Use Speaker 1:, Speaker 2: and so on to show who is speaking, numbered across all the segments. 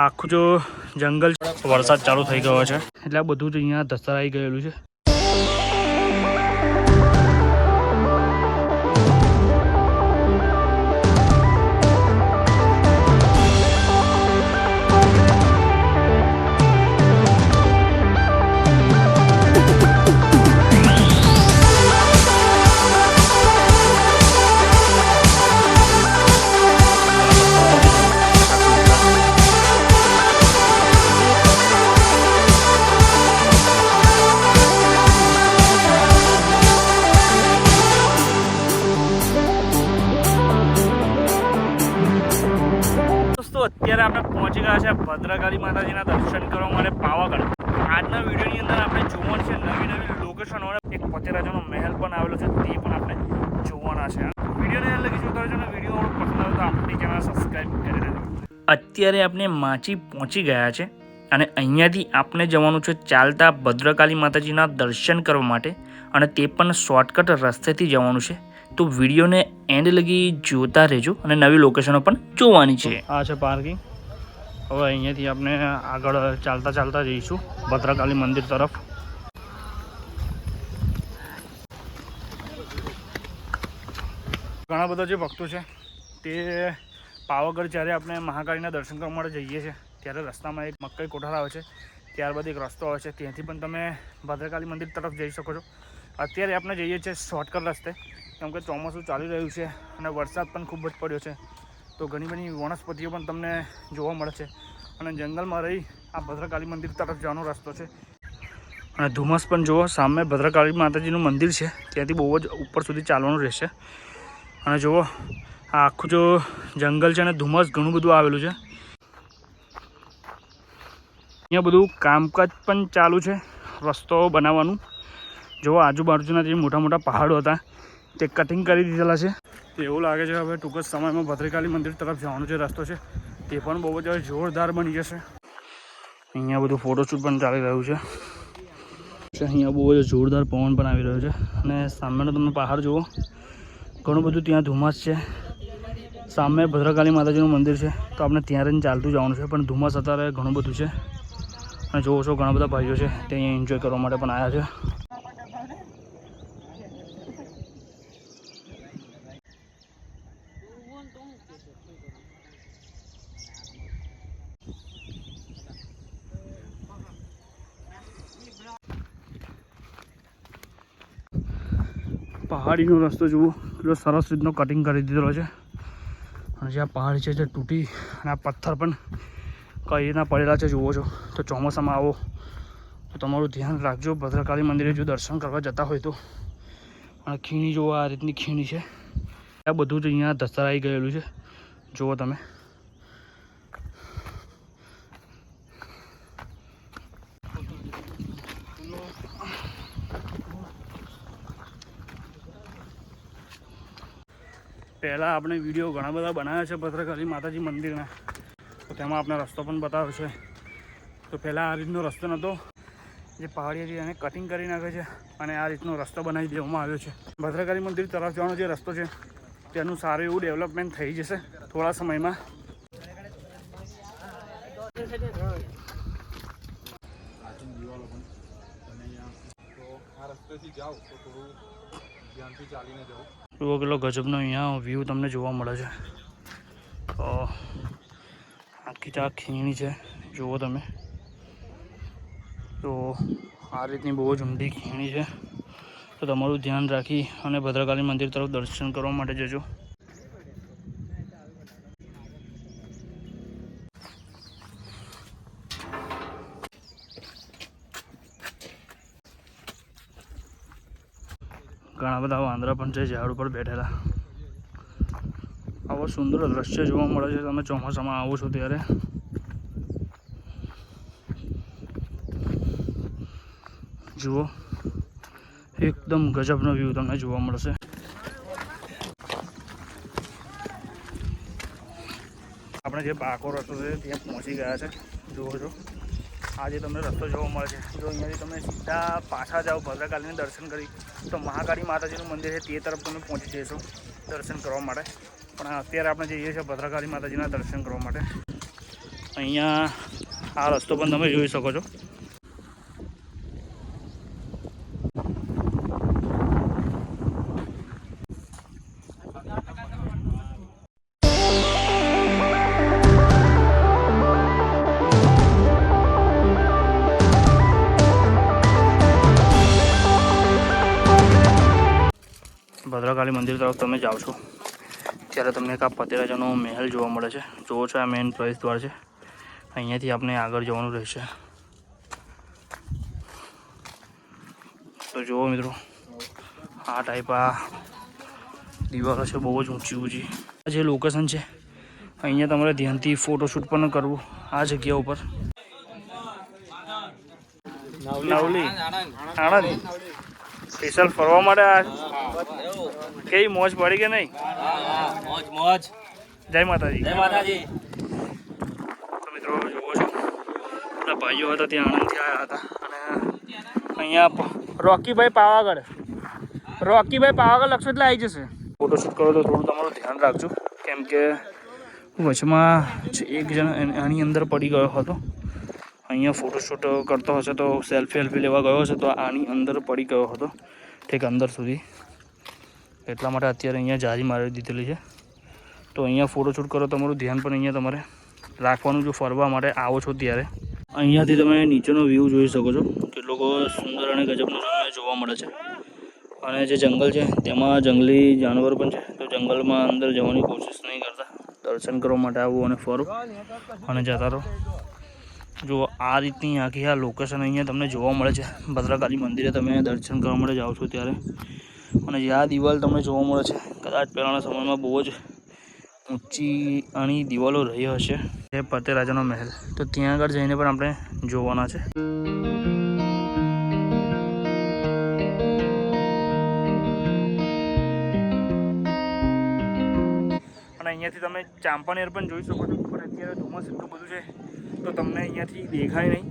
Speaker 1: આખું જો જંગલ વરસાદ ચાલુ થઈ ગયો છે. એટલે આ બધું જ અહીંયા ધસરાઈ ગયેલું છે. ભદ્રકાળી માતાજીના દર્શન કરવા માટે પાવાગઢ. આજના વિડીયોની અંદર આપણે જોવાનું છે નવી નવી લોકેશન એક પતેરાજાનો મહેલ પણ આવેલો છે, તે પણ આપણે જોવાના છે. વિડીયોને લગી જોતા રહેજો વીડિયો પસંદ આવે તો આપણી ચેનલ સબસ્ક્રાઈબ કરી દેજો. અત્યારે આપણે માચી પહોંચી ગયા છે અને અહીંયાથી આપણે જવાનું છે ચાલતા ભદ્રકાળી માતાજીના દર્શન કરવા માટે અને તે પણ શોર્ટકટ રસ્તેથી જવાનું છે. તો વિડીયોને એન્ડ લગી જોતા રહેજો અને નવી લોકેશનો પણ જોવાની છે. આ છે પાર્કિંગ હવે અહીંયાથી આપણે આગળ ચાલતા ચાલતા જઈશું ભદ્રકાળી મંદિર તરફ. ઘણા બધા જે ભક્તો છે, તે પાવાગઢ જ્યારે આપણે મહાકાળીના દર્શન કરવા માટે જઈએ છીએ, ત્યારે રસ્તામાં એક મકઈ કોઠાર આવે છે, ત્યારબાદ એક રસ્તો આવે છે, ત્યાંથી પણ તમે ભદ્રકાળી મંદિર તરફ જઈ શકો છો. અત્યારે આપણે જઈએ છીએ શોર્ટકટ રસ્તે, કેમ કે ચોમાસું ચાલી રહ્યું છે અને વરસાદ પણ ખૂબ જ પડ્યો છે. તો ઘણી બધી વનસ્પતિઓ પણ તમને જોવા મળે છે. અને જંગલમાં રહી આ ભદ્રકાળી મંદિર તરફ જવાનો રસ્તો છે. અને ધુમ્મસ પણ જુઓ, સામે ભદ્રકાળી માતાજીનું મંદિર છે. ત્યાંથી બહુ જ ઉપર સુધી ચાલવાનું રહેશે. અને જુઓ, આ આખું જો જંગલ છે અને ધુમ્મસ ઘણું બધું આવેલું છે. અહીંયા બધું કામકાજ પણ ચાલુ છે, રસ્તો બનાવવાનું. જુઓ, આજુબાજુના જે મોટા મોટા પહાડો હતા તે કટિંગ કરી દીધેલા છે. એવું લાગે છે હવે ટૂંક જ સમયમાં ભદ્રકાળી મંદિર તરફ જવાનો જે રસ્તો છે, તે પણ બહુ જ જોરદાર બની જશે. અહીંયા બધું ફોટોશૂટ પણ ચાલી રહ્યું છે. અહીંયા બહુ જ જોરદાર પવન પણ આવી રહ્યો છે. અને સામેનો તમે પહાડ જુઓ, ઘણું બધું ત્યાં ધુમ્મસ છે. સામે ભદ્રકાળી માતાજીનું મંદિર છે. તો આપણે ત્યાં રહીને ચાલતું જવાનું છે, પણ ધુમ્મસ અત્યારે ઘણું બધું છે. અને જોવો છો, ઘણા બધા ભાઈઓ છે, તે અહીંયા એન્જોય કરવા માટે પણ આવ્યા છે. પહાડીનો રસ્તો જુઓ. એટલો સરસ રીતનો કટિંગ કરી દીધેલો છે. અને જે આ પહાડ છે જે તૂટી અને આ પથ્થર પણ કઈ રીતના પડેલા છે જુઓ છો. તો ચોમાસામાં આવો. તો તમારું ધ્યાન રાખજો. ભદ્રકાળી મંદિરે જો દર્શન કરવા જતા હોય તો. અને ખીણી જુઓ આ રીતની ખીણી છે. આ બધું જ અહીંયા ધસરાઈ ગયેલું છે. જુઓ તમે. પહેલાં આપણે વીડિયો ઘણા બધા બનાવ્યા છે ભદ્રકાળી માતાજી મંદિરના. તો તેમાં આપણે રસ્તો પણ બતાવ્યો છે તો પહેલાં આ રીતનો રસ્તો નહોતો જે પહાડી હતી એને કટિંગ કરી નાખે છે અને આ રીતનો રસ્તો બનાવી દેવામાં આવ્યો છે. ભદ્રકાળી મંદિર તરફ જવાનો જે રસ્તો છે, તેનું સારું એવું ડેવલપમેન્ટ થઈ જશે થોડા સમયમાં.
Speaker 2: આ રસ્તેથી જાઓ તો થોડું ધ્યાનથી ચાલીને જાઓ.
Speaker 1: જુઓ કેટલો ગજબનો અહીંયા વ્યૂ તમને જોવા મળે છે. તો આખી ચા ખીણી છે, જુઓ તમે. તો આ રીતની બહુ જ ઊંડી ખીણી છે. તો તમારું ધ્યાન રાખી અને ભદ્રકાળી મંદિર તરફ દર્શન કરવા માટે જજો. ઘણા બધા વાંદરા પણ છે, ઝાડ ઉપર બેઠેલા. આવો સુંદર દ્રશ્ય જોવા મળે છે, તમે ચોમાસામાં આવો છો ત્યારે. જુઓ, એકદમ ગજબનો વ્યૂ તમને જોવા મળશે. આપણે જે પાકો રસ્તો છે ત્યાં પહોંચી ગયા છે. જુઓ છો આ જે તમને રસ્તો જોવા મળે છે. જો અહીંયાથી તમે સીધા પાછા જાઓ ભદ્રકાળીને દર્શન કરી. તો મહાકાળી માતાજીનું મંદિર છે, તે તરફ તમે પહોંચી જઈશો દર્શન કરવા માટે. પણ અત્યારે આપણે જઈએ છીએ ભદ્રકાળી માતાજીના દર્શન કરવા માટે. અહીંયા આ રસ્તો પણ તમે જોઈ શકો છો. ભદ્રકાળી મંદિર તરફ તમે જાઓ છો. ત્યારે તમને એક આ પતેરાજાનો મહેલ જોવા મળે છે. જુઓ છો આ મેઇન પ્રવેશ દ્વાર છે. અહીંયાથી આપણે આગળ જવાનું રહેશે. તો જુઓ મિત્રો, આ ટાઈપ આ દિવાલો છે, બહુ જ ઊંચી ઊંચી. આ જે લોકેશન છે, અહીંયા તમારે ધ્યાનથી ફોટોશૂટ પણ કરવું આ જગ્યા ઉપર. નવલી. આણંદ. સ્પેશિયલ ફરવા માટે આ કેવી મોજ પડી કે નહીં?
Speaker 3: મોજ મોજ.
Speaker 1: જય માતાજી.
Speaker 3: જય માતાજી.
Speaker 1: મિત્રો જુઓ છો. બધા ભાઈઓ હતા ત્યાં આણંદથી આવ્યા હતા. અને અહીંયા રોકીભાઈ પાવાગઢ. રોકીભાઈ પાવાગઢ લખશો એટલે આવી જશે. ફોટોશૂટ કરો તો થોડું તમારું ધ્યાન રાખજો. કેમ કે વચમાં એક જણ આની અંદર પડી ગયો હતો. અહીંયા ફોટોશૂટ કરતો હશે તો સેલ્ફી વેલ્ફી લેવા ગયો હશે તો આની અંદર પડી ગયો હતો. ઠીક અંદર સુધી. એટલા માટે અત્યારે અહીંયા જારી મારી દીધેલી છે. તો અહીંયા ફોટોશૂટ કરો, તમારું ધ્યાન પણ અહીંયા તમારે રાખવાનું જો ફરવા માટે આવો છો ત્યારે. અહીંયાથી તમે નીચેનો વ્યૂ જોઈ શકો છો. કેટલો સુંદર અને ગજબનો જોવા મળે છે. અને જે જંગલ છે, તેમાં જંગલી જાનવર પણ છે. તો જંગલમાં અંદર જવાની કોશિશ નહીં કરતા. દર્શન કરવા માટે આવું અને ફરો અને જતા રહો. જો આ રીતની આખી આ લોકેશન અહીંયા તમને જોવા મળે છે. ભદ્રકાળી મંદિરે તમે દર્શન કરવા માટે જાઓ છો ત્યારે. અને જે આ દિવાલ તમને જોવા મળે છે. કદાચ પહેલાંના સમયમાં બહુ જ ઊંચી આની દિવાલો રહી હશે. એ રાજાનો મહેલ. તો ત્યાં આગળ જઈને પણ આપણે જોવાના છે. અને અહીંયાથી તમે ચાંપાનેર પણ જોઈ શકો છો. પણ અત્યારે ધુમ્મસ એટલું બધું છે, તો તમને અહીંયાથી દેખાય નહીં.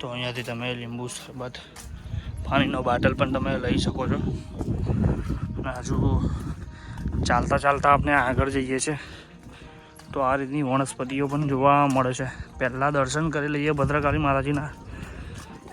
Speaker 1: તો અહીંયાથી તમે લીંબુ શરબત પાણીનો બાટલ પણ તમે લઈ શકો છો. હજુ ચાલતા ચાલતા આપણે આગળ જઈએ છીએ. તો આ રીતની વનસ્પતિઓ પણ જોવા મળે છે. પહેલાં દર્શન કરી લઈએ ભદ્રકાળી માતાજીના.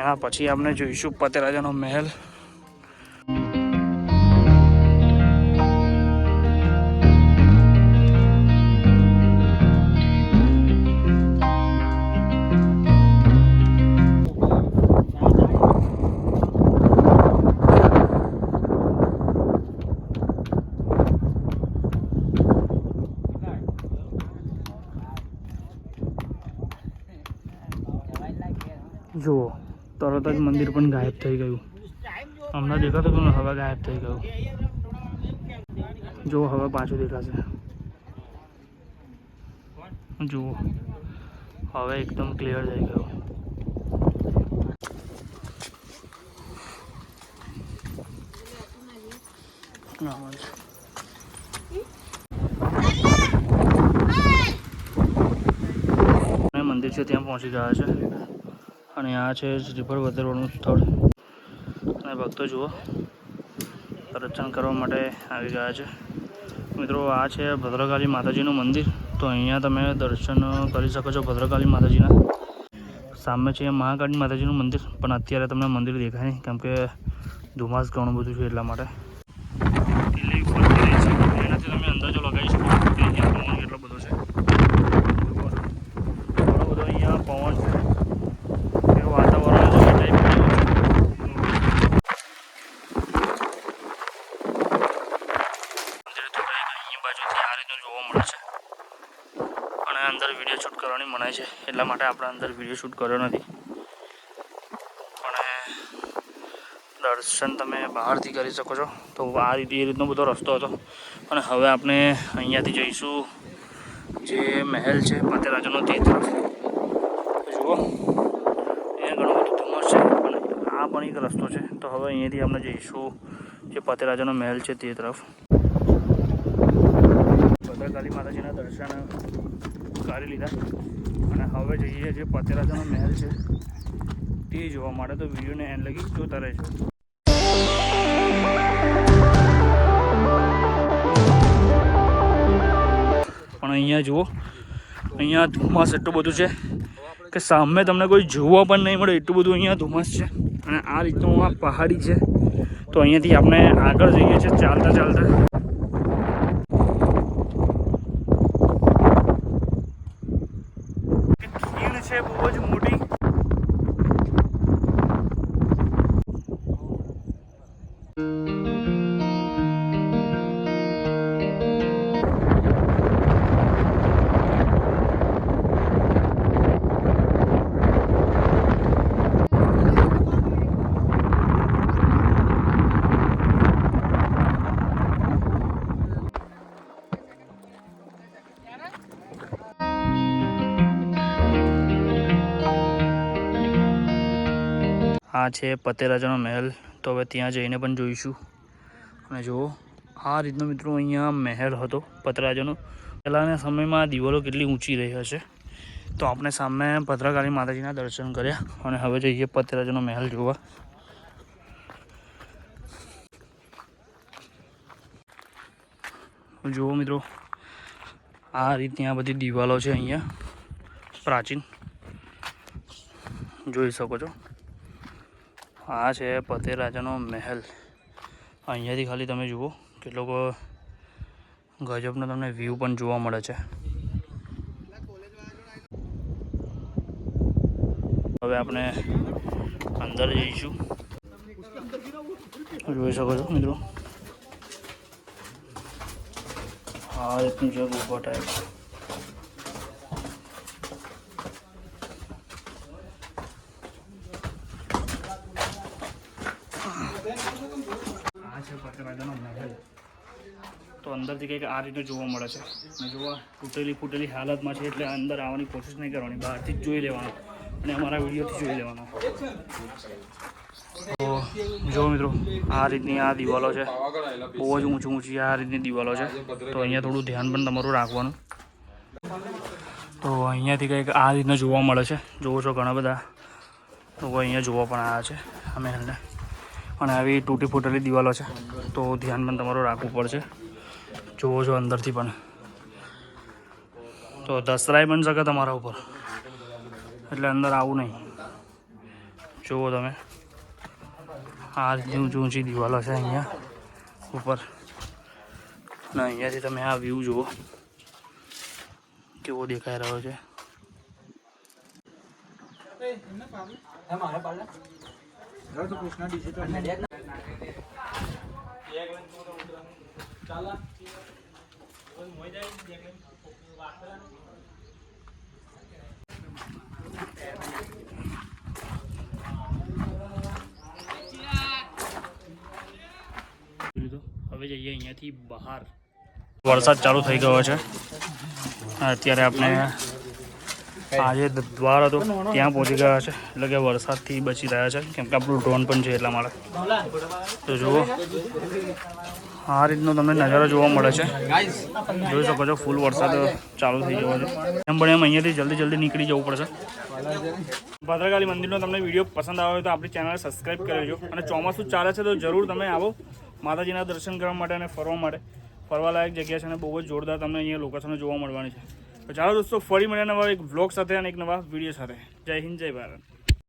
Speaker 1: એના પછી આપણે જોઈશું પતેરાજાનો મહેલ. તરત જ મંદિર પણ ગાયબ થઈ ગયું. હમણાં દેખાતું હતું હવે ગાયબ થઈ ગયું. જુઓ, હવે પાછું દેખાશે. જુઓ, હવે એકદમ ક્લિયર થઈ ગયું. મંદિર છે, ત્યાં પહોંચી ગયા છે. અને આ છે શ્રીફળ વધારવાનું સ્થળ. અને ભક્તો જુઓ. દર્શન કરવા માટે આવી ગયા છે. મિત્રો, આ છે ભદ્રકાળી માતાજીનું મંદિર. તો અહીંયા તમે દર્શન કરી શકો છો ભદ્રકાળી માતાજીના. સામે છે મહાકાળી માતાજીનું મંદિર, પણ અત્યારે તમને મંદિર દેખાય નહીં, કેમ કે ધુમાસ ઘણું બધું છે એટલા માટે કિલ્લી ઉપર કિલ્લી છે. એનાથી તમે અંદાજો લગાવી શકો છો કે અહીંયા પવન કેટલો બધો છે ઘણો બધો અહીંયા પવન છે એ વાતાવરણ જો એ ટાઈપનું છે. મંદિર તો કંઈક અહીં બાજુથી આ રીતનું જોવા મળે છે અને અંદર વીડિયો મનાય છે, એટલા માટે આપણે અંદર વીડિયો શૂટ કર્યો નથી. અને દર્શન તમે બહારથી કરી શકો છો. તો આ રીતે એ રીતનો બધો રસ્તો હતો. અને હવે આપણે અહીંયાથી જઈશું, જે મહેલ છે પતેરાજાનો તે તરફ જુઓ. અહીંયા ઘણું બધું ધુમ્મસ છે, અને આ પણ એક રસ્તો છે. તો હવે અહીંયાથી આપણે જઈશું, જે પતેરાજાનો મહેલ છે, તે તરફ. ભદ્રકાલી માતાજીના દર્શન કરી લીધા. અને હવે જઈએ જે પતેરાજાનો મહેલ છે, તે જોવા માટે તો વિડીયોને એન્ડ લગી જોતા રહેજો. પણ અહીંયા જુઓ, અહીંયા ધુમ્માસ એટલું બધું છે કે સામે તમને કોઈ જોવા પણ નહીં મળે, એટલું બધું અહીંયા ધુમ્મસ છે. અને આ રીતનું આ પહાડી છે. તો અહીંયાથી આપણે આગળ જઈએ છીએ, ચાલતા ચાલતા. આ છે પતેરાજાનો મહેલ. તો હવે ત્યાં જઈને પણ જોઈશું. અને જુઓ, આ રીતનો મિત્રો અહીંયા મહેલ હતો પતરાજાનો. પહેલાંના સમયમાં દિવાલો કેટલી ઊંચી રહી હશે. તો આપણે સામે પત્રકારી માતાજીના દર્શન કર્યા અને હવે જઈએ પતરાજાનો મહેલ જોવા. જુઓ મિત્રો, આ રીતની આ બધી દિવાલો છે અહીંયા. પ્રાચીન. જોઈ શકો છો. આ છે પતે રાજાનો મહેલ. અહીંયાથી ખાલી તમે જુઓ કેટલો ગજબનો તમને વ્યૂ પણ જોવા મળે છે. હવે આપણે અંદર જઈશું. જોઈ શકો છો મિત્રો. આ રીતનું છે ગુફા ટાઈપ આ છે પતરાજાનો મહેલ તો અંદરથી કંઈક આ રીતે જોવા મળે છે. અને જોવા તૂટેલી ફૂટેલી હાલતમાં છે એટલે અંદર આવવાની કોશિશ નહીં કરવાની, બહારથી જ જોઈ લેવાનું અને અમારા વિડીયોથી જોઈ લેવાનો. તો જો મિત્રો, આ રીતની આ દિવાલો છે. બહુ જ ઊંચી ઊંચી આ રીતની દિવાલો છે. તો અહીંયા થોડું ધ્યાન પણ તમારું રાખવાનું. તો અહીંયાથી કંઈક આ રીતના જોવા મળે છે. જોવો છો ઘણા બધા લોકો અહીંયા જોવા પણ આવ્યા છે, આ મહેલને. અને આવી તૂટી ફૂટેલી દિવાલો છે. તો ધ્યાન પણ તમારું રાખવું પડશે. જોવો છો અંદરથી પણ. તો દસરાય બની શકે તમારા ઉપર. એટલે અંદર આવું નહીં. જુઓ તમે. આ રીતની ઊંચી ઊંચી દિવાલો છે અહીંયા. ઉપર. અને અહીંયાથી તમે આ વ્યૂ જુઓ. કેવો દેખાઈ રહ્યો છે. લીધો હવે જઈએ અહીંયાથી બહાર. વરસાદ ચાલુ થઈ ગયો છે. અત્યારે આપણે આ જે દ્વાર હતો, ત્યાં પહોંચી ગયા છે. એટલે કે વરસાદથી બચી રહ્યા છે. કેમ કે આપણું ડ્રોન પણ છે એટલા માટે. તો જુઓ. આ રીતનો તમને નજારો જોવા મળે છે. જોઈ શકો છો ફૂલ વરસાદ ચાલુ થઈ ગયો છે. એમ પણ એમ અહીંયાથી જલ્દી જલ્દી નીકળી જવું પડશે. ભદ્રકાળી મંદિરનો તમને વીડિયો પસંદ આવ્યો તો આપણી ચેનલ સબસ્ક્રાઈબ કરી લેજો. અને ચોમાસું ચાલે છે તો જરૂર તમે આવો માતાજીના દર્શન કરવા માટે અને ફરવા માટે. ફરવાલાયક જગ્યા છે અને બહુ જ જોરદાર તમને અહીંયા લોકેશનો જોવા મળવાની છે. તો ચાલો દોસ્તો, ફરી મળ્યા નવા એક વ્લોગ સાથે અને એક નવા વીડિયો સાથે. જય હિન્દ, જય ભારત.